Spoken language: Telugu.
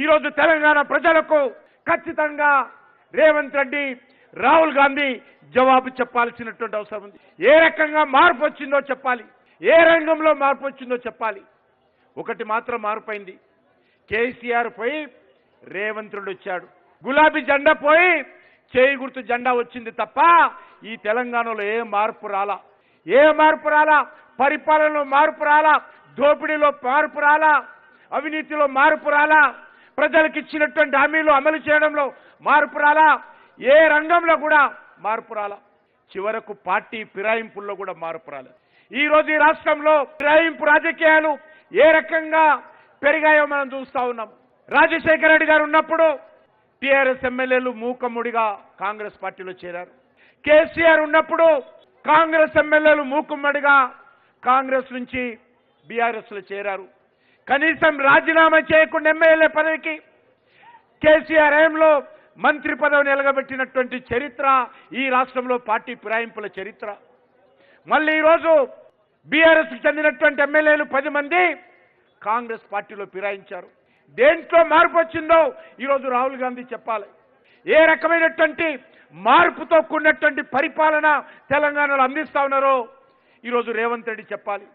ఈరోజు తెలంగాణ ప్రజలకు ఖచ్చితంగా రేవంత్ రెడ్డి రాహుల్ గాంధీ జవాబు చెప్పాల్సినటువంటి అవసరం ఉంది. ఏ రకంగా మార్పు వచ్చిందో చెప్పాలి. ఏ రంగంలో మార్పు వచ్చిందో చెప్పాలి. ఒకటి మాత్రం మారిపోయింది. కేసీఆర్ పోయి రేవంత్ రెడ్డి వచ్చాడు. గులాబీ జెండా పోయి చేయి గుర్తు జెండా వచ్చింది తప్ప ఈ తెలంగాణలో ఏ మార్పు రాలా? ఏ మార్పు రాలా? పరిపాలనలో మార్పు రాలా? దోపిడీలో మార్పు రాలా? అవినీతిలో మార్పు రాలా? ప్రజలకు ఇచ్చినటువంటి హామీలు అమలు చేయడంలో మార్పు రాలా? ఏ రంగంలో కూడా మార్పు రాలా? చివరకు పార్టీ ఫిరాయింపుల్లో కూడా మార్పు రాలేదు. ఈ రోజు ఈ రాష్ట్రంలో ఫిరాయింపు రాజకీయాలు ఏ రకంగా పెరిగాయో మనం చూస్తా ఉన్నాం. రాజశేఖర రెడ్డి గారు ఉన్నప్పుడు టీఆర్ఎస్ ఎమ్మెల్యేలు మూకముడిగా కాంగ్రెస్ పార్టీలో చేరారు. కేసీఆర్ ఉన్నప్పుడు కాంగ్రెస్ ఎమ్మెల్యేలు మూకుమ్మడిగా కాంగ్రెస్ నుంచి బీఆర్ఎస్లో చేరారు. కనీసం రాజీనామా చేయకుండా ఎమ్మెల్యే పదవికి కేసీఆర్ హయాంలో మంత్రి పదవి నిలగబెట్టినటువంటి చరిత్ర ఈ రాష్ట్రంలో పార్టీ ఫిరాయింపుల చరిత్ర. మళ్ళీ ఈరోజు బీఆర్ఎస్ చెందినటువంటి ఎమ్మెల్యేలు పది మంది కాంగ్రెస్ పార్టీలో ఫిరాయించారు. దేంట్లో మార్పు వచ్చిందో ఈరోజు రాహుల్ గాంధీ చెప్పాలి. ఏ రకమైనటువంటి మార్పుతో కూడినటువంటి పరిపాలన తెలంగాణలో అందిస్తా ఉన్నారో ఈరోజు రేవంత్ రెడ్డి చెప్పాలి.